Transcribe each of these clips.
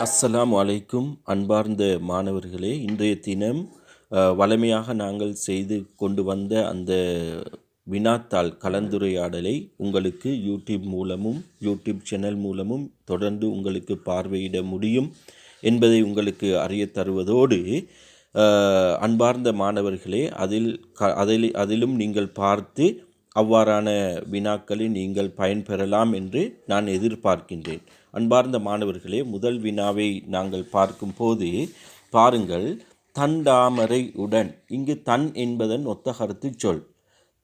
அஸ்ஸலாமு அலைக்கும் அன்பார்ந்த மாணவர்களே இன்றைய தினம் வளமையாக வழமையாக நாங்கள் செய்து கொண்டு வந்த அந்த வினாத்தாள் கலந்துரையாடலை உங்களுக்கு யூடியூப் மூலமும் யூடியூப் சேனல் மூலமும் தொடர்ந்து உங்களுக்கு பார்வையிட முடியும் என்பதை உங்களுக்கு அறிய தருவதோடு அன்பார்ந்த மாணவர்களே அதில் க அதில் அதிலும் நீங்கள் பார்த்து அவ்வாறான வினாக்களை நீங்கள் பயன்பெறலாம் என்று நான் எதிர்பார்க்கின்றேன். அன்பார்ந்த மாணவர்களே முதல் வினாவை நாங்கள் பார்க்கும்போது பாருங்கள். தண்டாமரை உடன் இங்கு தன் என்பதன் ஒத்த கருத்து சொல்.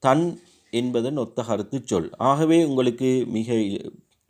தன் என்பதன் ஒத்த கருத்து சொல். ஆகவே உங்களுக்கு மிக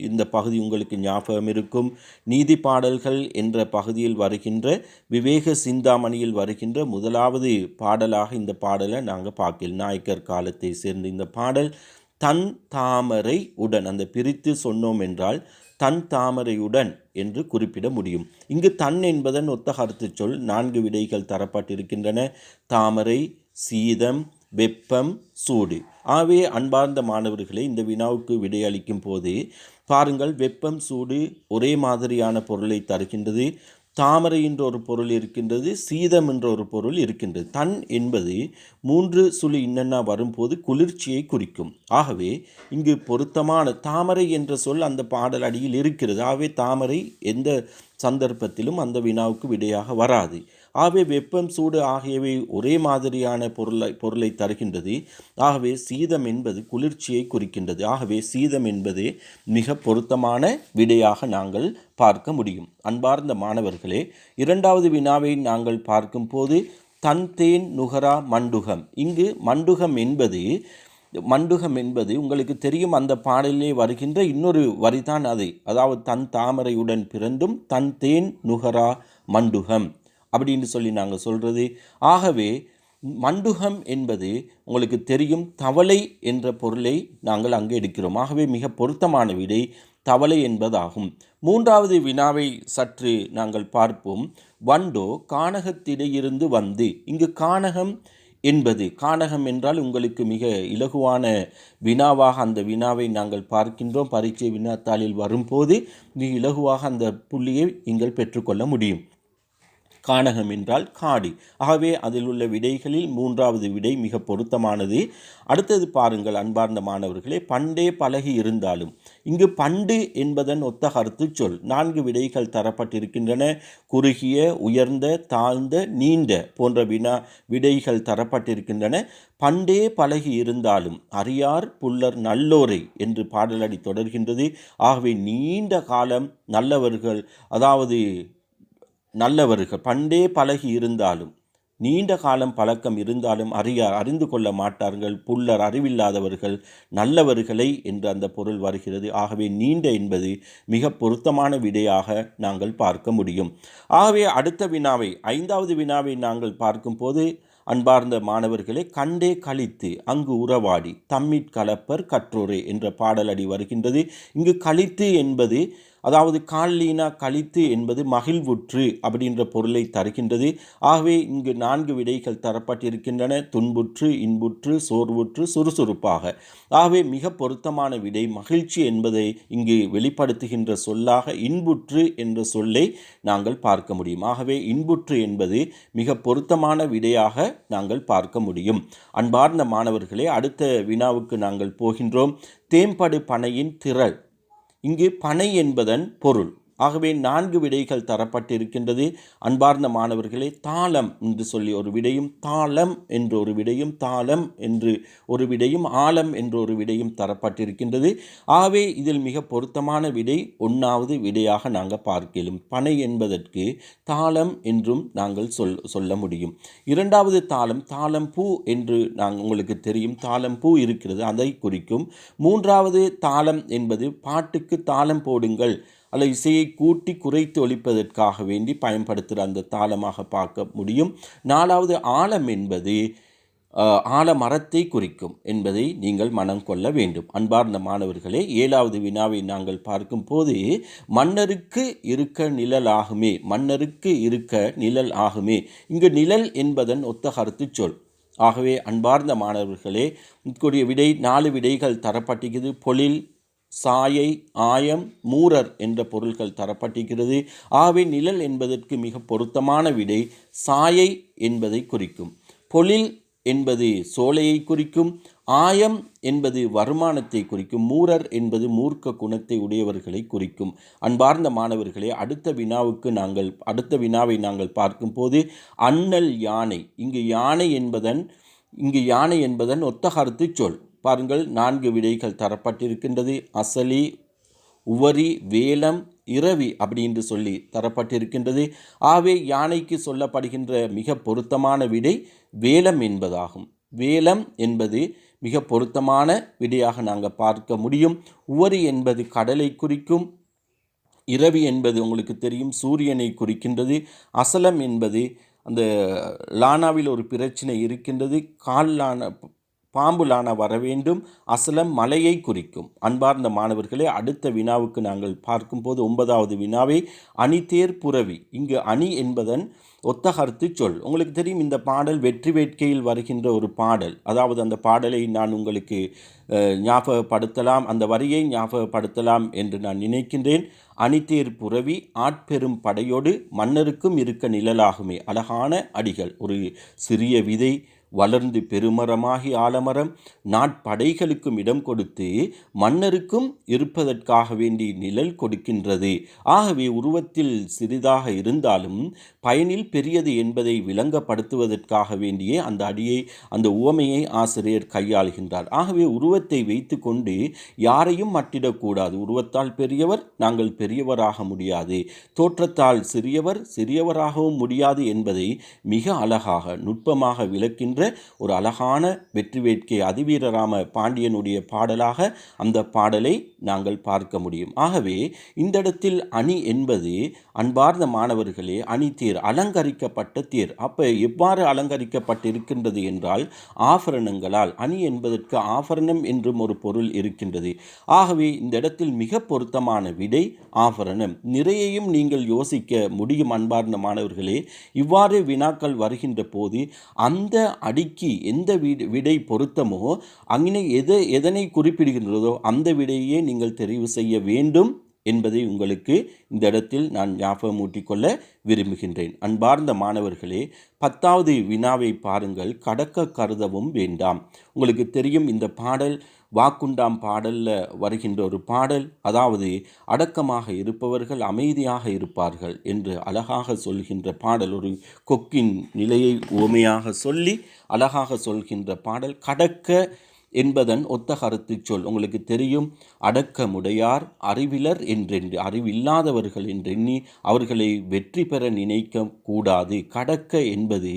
இந்த பகுதி உங்களுக்கு ஞாபகம் இருக்கும். நீதி பாடல்கள் என்ற பகுதியில் வருகின்ற விவேக சிந்தாமணியில் வருகின்ற முதலாவது பாடலாக இந்த பாடலை நாங்கள் பார்க்கல் நாயக்கர் காலத்தை சேர்ந்த இந்த பாடல் தன் தாமரை உடன் அந்த பிரித்து சொன்னோம் என்றால் தன் தாமரையுடன் என்று குறிப்பிட முடியும். இங்கு தன் என்பதன் ஒத்தகரத்து சொல் நான்கு விடைகள் தரப்பட்டிருக்கின்றன. தாமரை சீதம் வெப்பம் சூடு. ஆகவே அன்பார்ந்த மாணவர்களே இந்த வினாவுக்கு விடையளிக்கும் போது பாருங்கள் வெப்பம் சூடு ஒரே மாதிரியான பொருளை தருகின்றது. தாமரை என்ற ஒரு பொருள் இருக்கின்றது சீதம் என்ற ஒரு பொருள் இருக்கின்றது. தன் என்பது மூன்று சுழி இன்னென்ன வரும்போது குளிர்ச்சியை குறிக்கும். ஆகவே இங்கு பொருத்தமான தாமரை என்ற சொல் அந்த பாடல் அடியில் இருக்கிறது. ஆகவே தாமரை எந்த சந்தர்ப்பத்திலும் அந்த வினாவுக்கு விடையாக வராது. ஆகவே வெப்பம் சூடு ஆகியவை ஒரே மாதிரியான பொருளை பொருளை தருகின்றது. ஆகவே சீதம் என்பது குளிர்ச்சியை குறிக்கின்றது. ஆகவே சீதம் என்பதே மிக பொருத்தமான விடையாக நாங்கள் பார்க்க முடியும். அன்பார்ந்த மாணவர்களே இரண்டாவது வினாவை நாங்கள் பார்க்கும்போது தன் தேன் நுகரா மண்டுகம். இங்கு மண்டுகம் என்பது மண்டுகம் என்பது உங்களுக்கு தெரியும் அந்த பாடலிலே வருகின்ற இன்னொரு வரிதான் அதை. அதாவது தன் தாமரையுடன் பிறந்தும் தன் தேன் நுகரா மண்டுகம். அப்படின்னு சொல்லி நாங்கள் சொல்கிறது ஆகவே மண்டுகம் என்பது உங்களுக்கு தெரியும் தவளை என்ற பொருளை நாங்கள் அங்கே எடுக்கிறோம். ஆகவே மிக பொருத்தமான விடை தவளை என்பதாகும். மூன்றாவது வினாவை சற்று நாங்கள் பார்ப்போம். வண்டோ கானகத்திடையிருந்து வந்து இங்கு கானகம் என்பது கானகம் என்றால் உங்களுக்கு மிக இலகுவான வினாவாக அந்த வினாவை நாங்கள் பார்க்கின்றோம். பரீட்சை வினாத்தாளில் வரும்போது மிக இலகுவாக அந்த புள்ளியை நீங்கள் பெற்றுக்கொள்ள முடியும். கானகம் என்றால் காடி. ஆகவே அதில் உள்ள விடைகளில் மூன்றாவது விடை மிக பொருத்தமானது. அடுத்தது பாருங்கள் அன்பார்ந்த மாணவர்களே பண்டே பழகி இருந்தாலும். இங்கு பண்டு என்பதன் ஒத்த கருத்து சொல். நான்கு விடைகள் தரப்பட்டிருக்கின்றன. குறுகிய உயர்ந்த தாழ்ந்த நீண்ட போன்ற வினா விடைகள் தரப்பட்டிருக்கின்றன. பண்டே பழகி இருந்தாலும் அறியார் புல்லர் நல்லோரை என்று பாடலடி தொடர்கின்றது. ஆகவே நீண்ட காலம் நல்லவர்கள் அதாவது நல்லவர்கள். பண்டே பழகி இருந்தாலும் நீண்ட காலம் பழக்கம் இருந்தாலும் அறிய அறிந்து கொள்ள மாட்டார்கள். புல்லர் அறிவில்லாதவர்கள் நல்லவர்களை என்று அந்த பொருள் வருகிறது. ஆகவே நீண்ட என்பது மிக பொருத்தமான விடையாக நாங்கள் பார்க்க முடியும். ஆகவே அடுத்த வினாவை ஐந்தாவது வினாவை நாங்கள் பார்க்கும்போது அன்பார்ந்த மாணவர்களை கண்டே கழித்து அங்கு உறவாடி தம்மிற் கலப்பர் கற்றோரே என்ற பாடலடி வருகின்றது. இங்கு கழித்து என்பது அதாவது கால்லீனா கழித்து என்பது மகிழ்வுற்று அப்படின்ற பொருளை தருகின்றது. ஆகவே இங்கு நான்கு விடைகள் தரப்பட்டிருக்கின்றன. துன்புற்று இன்புற்று சோர்வுற்று சுறுசுறுப்பாக. ஆகவே மிக பொருத்தமான விடை மகிழ்ச்சி என்பதை இங்கு வெளிப்படுத்துகின்ற சொல்லாக இன்புற்று என்ற சொல்லை நாங்கள் பார்க்க முடியும். ஆகவே இன்புற்று என்பது மிக பொருத்தமான விடையாக நாங்கள் பார்க்க முடியும். அன்பார்ந்த மாணவர்களே அடுத்த வினாவுக்கு நாங்கள் போகின்றோம். தேம்படு பனையின் திரள். இங்கு பனை என்பதன் பொருள். ஆகவே நான்கு விடைகள் தரப்பட்டிருக்கின்றது. அன்பார்ந்த மாணவர்களே தாளம் என்று சொல்லி ஒரு விடையும் தாளம் என்று ஒரு விடையும் தாளம் என்று ஒரு விடையும் ஆழம் என்று ஒரு விடையும் தரப்பட்டிருக்கின்றது. ஆகவே இதில் மிக பொருத்தமான விடை ஒன்றாவது விடையாக நாங்கள் பார்க்கலாம். பனை என்பதற்கு தாளம் என்றும் நாங்கள் சொல் சொல்ல முடியும். இரண்டாவது தாளம் தாளம் பூ என்று நாங்கள் உங்களுக்கு தெரியும். தாளம் பூ இருக்கிறது அதை குறிக்கும். மூன்றாவது தாளம் என்பது பாட்டுக்கு தாளம் போடுங்கள். அல்ல இசையை கூட்டி குறைத்து ஒழிப்பதற்காக வேண்டி பயன்படுத்துகிற அந்த தாளமாக பார்க்க முடியும். நாலாவது ஆழம் என்பது அஹ், ஆலமரத்தை குறிக்கும் என்பதை நீங்கள் மனம் கொள்ள வேண்டும். அன்பார்ந்த மாணவர்களே ஏழாவது வினாவை நாங்கள் பார்க்கும்போது மன்னருக்கு இருக்க நிழல் ஆகுமே மன்னருக்கு இருக்க நிழல் ஆகுமே இங்கு நிழல் என்பதன் ஒத்த கருத்து சொல். ஆகவே அன்பார்ந்த மாணவர்களே கூடிய விடை நாலு விடைகள் தரப்பட்டிருக்கிறது. பொழில் சாயை ஆயம் மூரர் என்ற பொருள்கள் தரப்பட்டிருக்கிறது. ஆகவே நிழல் என்பதற்கு மிக பொருத்தமான விடை சாயை என்பதை குறிக்கும். பொழில் என்பது சோலையை குறிக்கும். ஆயம் என்பது வருமானத்தை குறிக்கும். மூரர் என்பது மூர்க்க குணத்தை உடையவர்களை குறிக்கும். அன்பார்ந்த மாணவர்களே அடுத்த வினாவுக்கு நாங்கள் அடுத்த வினாவை நாங்கள் பார்க்கும்போது அண்ணல் யானை இங்கு யானை என்பதன் இங்கு யானை என்பதன் ஒத்தகரத்து சொல். பாருங்கள் நான்கு விடைகள் தரப்பட்டிருக்கின்றது. அசலி உவரி வேலம் இரவி அப்படி என்று சொல்லி தரப்பட்டிருக்கின்றது. ஆவே யானைக்கு சொல்லப்படுகின்ற மிக பொருத்தமான விடை வேலம் என்பதாகும். வேலம் என்பது மிக பொருத்தமான விடையாக நாங்கள் பார்க்க முடியும். உவரி என்பது கடலை குறிக்கும் இரவி என்பது உங்களுக்கு தெரியும் சூரியனை குறிக்கின்றது. அசலம் என்பது அந்த லானாவில் ஒரு பிரச்சனை இருக்கின்றது. கால் லான பாம்புலான வரவேண்டும். வர வேண்டும் அசலம் மலையை குறிக்கும். அன்பார்ந்த மாணவர்களே அடுத்த வினாவுக்கு நாங்கள் பார்க்கும்போது ஒன்பதாவது வினாவை அணிதேர் புரவி. இங்கு அணி என்பதன் ஒத்தகர்த்து சொல். உங்களுக்கு தெரியும் இந்த பாடல் வெற்றி வேட்கையில் வருகின்ற ஒரு பாடல். அதாவது அந்த பாடலை நான் உங்களுக்கு ஞாபகப்படுத்தலாம் அந்த வரியை ஞாபகப்படுத்தலாம் என்று நான் நினைக்கின்றேன். அணிதேர் புரவி ஆட்பெரும் படையோடு மன்னருக்கும் இருக்க நிழலாகுமே. அழகான அடிகள். ஒரு சிறிய விதை வளர்ந்து பெருமரமாகி ஆலமரம் நாட்படைகளுக்கும் இடம் கொடுத்து மன்னருக்கும் இருப்பதற்காக வேண்டி நிழல் கொடுக்கின்றது. ஆகவே உருவத்தில் சிறிதாக இருந்தாலும் பயனில் பெரியது என்பதை விளங்கப்படுத்துவதற்காக வேண்டியே அந்த அடியை அந்த உவமையை ஆசிரியர் கையாளுகின்றார். ஆகவே உருவத்தை வைத்துக்கொண்டு யாரையும் மட்டிடக்கூடாது. உருவத்தால் பெரியவர் நாங்கள் பெரியவராக முடியாது. தோற்றத்தால் சிறியவர் சிறியவராகவும் முடியாது என்பதை மிக அழகாக நுட்பமாக விளக்கின்ற என்ற ஒரு அழகான வெற்றி வேட்கை அதிவீரராம பாண்டியனுடைய பாடலாக அந்த பாடலை நாங்கள் பார்க்க முடியும். ஆகவே இந்த இடத்தில் அணி என்பது அன்பார்ந்த மாணவர்களே அணி தேர் அலங்கரிக்கப்பட்ட தேர். அப்போ எவ்வாறு அலங்கரிக்கப்பட்டிருக்கின்றது என்றால் ஆபரணங்களால். அணி என்பதற்கு ஆபரணம் என்றும் ஒரு பொருள் இருக்கின்றது. ஆகவே இந்த இடத்தில் மிக பொருத்தமான விடை ஆபரணம். நிறையையும் நீங்கள் யோசிக்க முடியும் அன்பார்ந்த மாணவர்களே. இவ்வாறு வினாக்கள் வருகின்ற போது அந்த அடுக்கி எந்த விட- விடை பொருத்தமோ அங்கே எதை எதனை குறிப்பிடுகின்றதோ அந்த விடையே நீங்கள் தெரிவு செய்ய வேண்டும் என்பதை உங்களுக்கு இந்த இடத்தில் நான் ஞாபகம் கொள்ள விரும்புகின்றேன். அன்பார்ந்த மாணவர்களே பத்தாவது வினாவை பாருங்கள். கடக்க கருதவும் வேண்டாம். உங்களுக்கு தெரியும் இந்த பாடல் வாக்குண்டாம் பாடலில் வருகின்ற ஒரு பாடல் அதாவது அடக்கமாக இருப்பவர்கள் அமைதியாக இருப்பார்கள் என்று அழகாக சொல்கின்ற பாடல். ஒரு கொக்கின் நிலையை உவமையாக சொல்லி அழகாக சொல்கின்ற பாடல். கடக்க என்பதன் ஒத்த கருத்து சொல். உங்களுக்கு தெரியும் அடக்கமுடையார் அறிவிலர் என்றென்று அறிவில்லாதவர்கள் என்றெண்ணி அவர்களை வெற்றி பெற நினைக்க கூடாது. கடக்க என்பது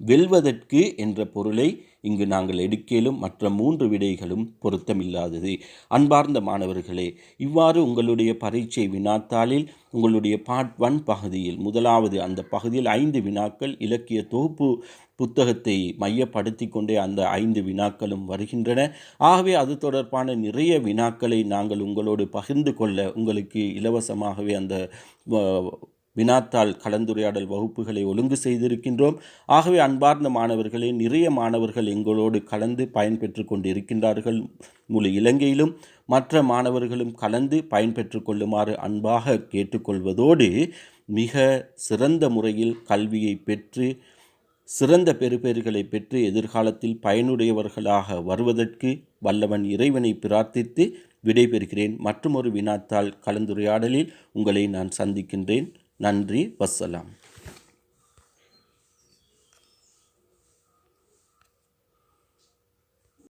வெல்வதற்கு என்ற பொருளை இங்கு நாங்கள் எடுக்கலும் மற்ற மூன்று விடைகளும் பொருத்தமில்லாதது. அன்பார்ந்த மாணவர்களே இவ்வாறு உங்களுடைய பரீட்சை வினாத்தாளில் உங்களுடைய பார்ட் ஒன் பகுதியில் முதலாவது அந்த பகுதியில் ஐந்து வினாக்கள் இலக்கிய தொகுப்பு புத்தகத்தை மையப்படுத்தி கொண்டே அந்த ஐந்து வினாக்களும் வருகின்றன. ஆகவே அது தொடர்பான நிறைய வினாக்களை நாங்கள் உங்களோடு பகிர்ந்து கொள்ள உங்களுக்கு இலவசமாகவே அந்த வினாத்தாள் கலந்துரையாடல் வகுப்புகளை ஒழுங்கு செய்திருக்கின்றோம். ஆகவே அன்பார்ந்த மாணவர்களே நிறைய மாணவர்கள் எங்களோடு கலந்து பயன்பெற்று கொண்டிருக்கின்றார்கள் முழு இலங்கையிலும். மற்ற மாணவர்களும் கலந்து பயன்பெற்று கொள்ளுமாறு அன்பாக கேட்டுக்கொள்வதோடு மிக சிறந்த முறையில் கல்வியை பெற்று சிறந்த பெறுபேறுகளை பெற்று எதிர்காலத்தில் பயனுடையவர்களாக வருவதற்கு வல்லவன் இறைவனை பிரார்த்தித்து விடைபெறுகிறேன். மற்றுமொரு வினாத்தாள் கலந்துரையாடலில் உங்களை நான் சந்திக்கின்றேன். நன்றி வஸ்ஸலாம்